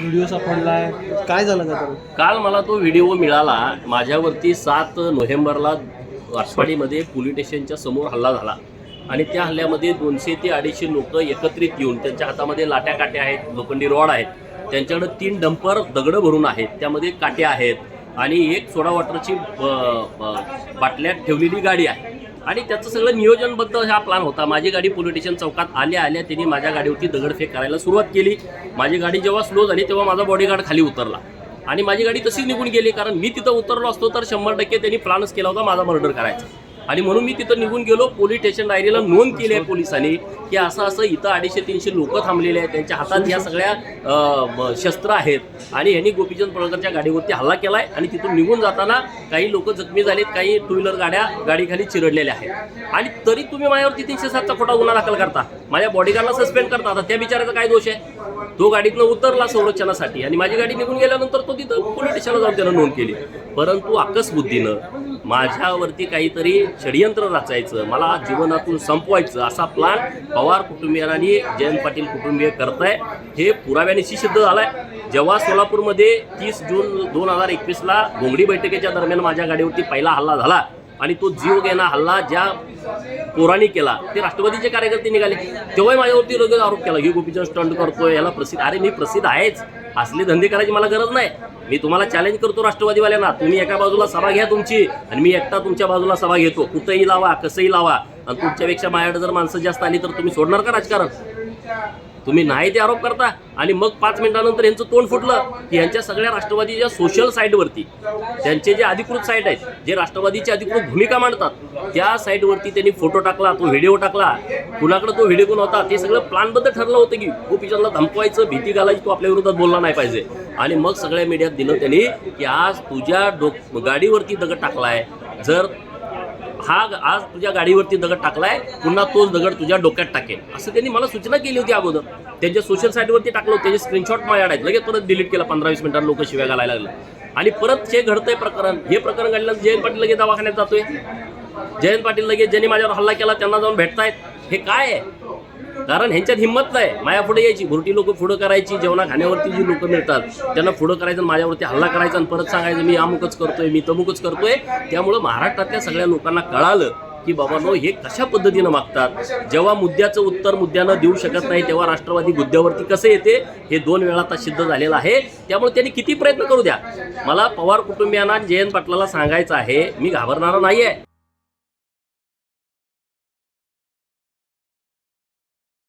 Video सापडलाय. काय झालं का काल मला तो व्हिडिओ मिळाला. माझ्यावरती सात नोव्हेंबरला राजवाडीमध्ये पोलीस स्टेशनच्या समोर हल्ला झाला. आणि त्या हल्ल्यामध्ये दोनशे ते अडीचशे लोक एकत्रित येऊन त्यांच्या हातामध्ये लाट्या काट्या आहेत लोखंडी रॉड आहेत. त्यांच्याकडे तीन डंपर दगडं भरून आहेत. त्यामध्ये काट्या आहेत. आणि एक सोडा वॉटरची ब- ब- बाटल्यात ठेवलेली गाडी आहे. आणि त्याचं सगळं नियोजनबद्ध हा प्लॅन होता. माझी गाडी पोलिटिशियन चौकात आल्या आल्या त्यांनी माझ्या गाडीवरती दगडफेक करायला सुरुवात केली. माझी गाडी जेव्हा स्लो झाली तेव्हा माझा बॉडीगार्ड खाली उतरला. आणि माझी गाडी तशीच निघून गेली कारण मी तिथं उतरलो असतो तर शंभर टक्के त्यांनी प्लॅनच केला होता माझा मर्डर करायचा. आणि म्हणून मी तिथं निघून गेलो. पोलीस स्टेशन डायरीला नोंद केली आहे पोलिसांनी की असं असं इथं अडीचशे तीनशे लोक थांबलेले आहेत. त्यांच्या हातात या सगळ्या शस्त्र आहेत. आणि यांनी गोपीचंद पळकरच्या गाडीवरती हल्ला केला आहे आणि तिथून निघून जाताना काही लोक जखमी झालेत काही टू व्हीलर गाड्या गाडीखाली चिरडलेल्या आहेत. आणि तरी तुम्ही माझ्यावरती तीनशे सातचा खोटा गुन्हा दाखल करता. माझ्या बॉडीगार्डला सस्पेंड करता. आता त्या बिचाराचा काय दोष आहे? तो गाडीतनं उतरला संरक्षणासाठी आणि माझी गाडी निघून गेल्यानंतर तो तिथं पोलीस स्टेशनला जाऊन त्यानं नोंद केली. परंतु आकसबुद्धीनं माझ्यावरती काहीतरी षडयंत्र रचायचं मला जीवनातून संपवायचं असा प्लान पवार कुटुंबियांनी जयंत पाटील कुटुंबीय करताय. हे पुराव्यानिशी सिद्ध झालाय. जेव्हा सोलापूरमध्ये तीस जून दोन हजार एकवीसला घोंगडी बैठकीच्या दरम्यान माझ्या गाडीवरती पहिला हल्ला झाला आणि तो जीव घेणा हल्ला ज्या पोरांनी केला ते राष्ट्रवादीचे कार्यकर्ते निघाले. तेव्हाही माझ्यावरती लगेच आरोप केला ही गोपीचंद स्टंट करतोय याला प्रसिद्ध अरे मी प्रसिद्ध आहेच. असले धंदे करायची मला गरज नाही. मी तुम्हाला चॅलेंज करतो राष्ट्रवादीवाल्यांना. तुम्ही एका बाजूला सभा घ्या तुमची आणि मी एकटा तुमच्या बाजूला सभा घेतो. कुठंही लावा कसंही लावा. आणि तुमच्यापेक्षा माझ्याकडे जर माणसं जास्त आली तर तुम्ही सोडणार का राजकारण? तुम्ही नाही ते आरोप करता आणि मग पाच मिनिटानंतर यांचं तोंड फुटलं की यांच्या सगळ्या राष्ट्रवादीच्या सोशल साईटवरती त्यांचे जे अधिकृत साईट आहेत जे राष्ट्रवादीची अधिकृत भूमिका मांडतात त्या साईटवरती त्यांनी फोटो टाकला तो व्हिडिओ टाकला. कुणाकडे तो व्हिडिओ कोण होता? ते सगळं प्लॅनबद्ध ठरलं होतं की गोपीचंदला धमकवायचं भीती घालायची तो आपल्या विरोधात बोलला नाही पाहिजे. आणि मग सगळ्या मीडियात दिलं त्यांनी की आज तुझ्या डोक गाडीवरती दगड टाकलाय. जर हा आज तुझ्या गाडीवरती दगड टाकलाय पुन्हा तोच दगड तुझ्या डोक्यात टाकेल. असं त्यांनी मला सूचना केली होती अगोदर. त्यांच्या सोशल साईटवरती टाकलं त्याचे स्क्रीनशॉट माझ्याकडे आहेत लगेच परत डिलीट केला पंधरा वीस मिनिटात लोक शिव्या घालायला लागलं. आणि परत जे घडतंय प्रकरण हे प्रकरण घडलं जयंत पाटील लगेच दवाखान्यात जातोय. जयंत पाटील लगेच ज्यांनी माझ्यावर हल्ला केला त्यांना जाऊन भेटतायत. हे काय आहे? कारण ह्यांच्यात हिंमत नाही. माया पुढे यायची. भुरटी लोक पुढं करायची. जेवणा खाण्यावरती जी लोक मिळतात त्यांना पुढं करायचं माझ्यावरती हल्ला करायचा आणि परत सांगायचं मी अमुकच करतोय मी तमुकच करतोय. त्यामुळं महाराष्ट्रातल्या सगळ्या लोकांना कळालं की बाबा नो हे कशा पद्धतीनं मागतात? जेव्हा मुद्द्याचं उत्तर मुद्द्यानं देऊ शकत नाही तेव्हा राष्ट्रवादी मुद्द्यावरती कसं येते? हे दोन वेळा आता सिद्ध झालेलं आहे. त्यामुळे त्यांनी किती प्रयत्न करू द्या. मला पवार कुटुंबियांना जयंत पाटलाला सांगायचं आहे मी घाबरणारा नाही आहे